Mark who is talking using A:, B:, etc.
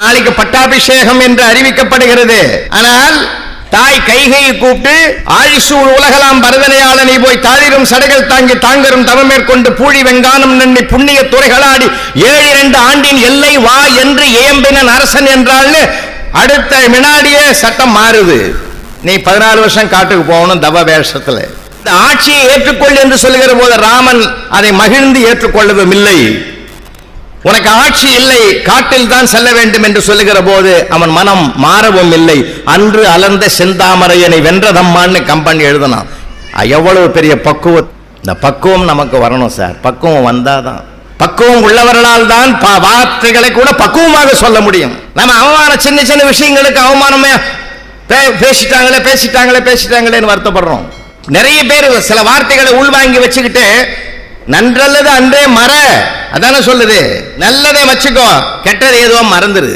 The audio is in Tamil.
A: நாளைக்கு பட்டாபிஷேகம் என்று அறிவிக்கப்படுகிறது. ஆனால் தாய் கைகையை கூப்பிட்டு ஆழிசூழ் உலகலாம் பரதனையாள நீ போய் தாளிரும் சடைகள் தாங்கி தாங்கரும் தவம் மேற்கொண்டு பூழி வெங்கானம் நன்னி புண்ணிய துறைகளாடி ஏழு இரண்டு ஆண்டின் எல்லை வா என்று ஏம்பினன் அரசன் என்றால் அடுத்த வினாடியே சட்டம் மாறுது. நீ பதினாலு வருஷம் காட்டுக்கு போகணும் தவ வேஷத்துல. இந்த ஆட்சியை ஏற்றுக்கொள் என்று சொல்லுகிற போது ராமன் அதை மகிழ்ந்து ஏற்றுக்கொள்ளவும் இல்லை. உனக்கு ஆட்சி இல்லை காட்டில் தான் செல்ல வேண்டும் என்று சொல்லுகிற போது அவன் மனம் மாறவும் இல்லை. அன்று அலர்ந்த செந்தாமரையனை வென்றதம்மான்னு கம்பெனி எழுதினான். எவ்வளவு பெரிய பக்குவம். இந்த பக்குவம் நமக்கு வரணும் சார். பக்குவம் வந்தாதான். பக்குவம் உள்ளவர்களால் தான் ப- வார்த்தைகளை கூட பக்குவமாக சொல்ல முடியும். நம்ம அவமான சின்ன சின்ன விஷயங்களுக்கு அவமானமே பே- பேசிட்டாங்களே பேசிட்டாங்களே பேசிட்டாங்களேன்னு வருத்தப்படுறோம். நிறைய பேர் சில வார்த்தைகளை உள்வாங்கி வச்சுக்கிட்டு நன்றல்லது அன்றே மற. அதானே சொல்லுது. நல்லதை வச்சுக்கோ கெட்டது ஏதோ மறந்துரு.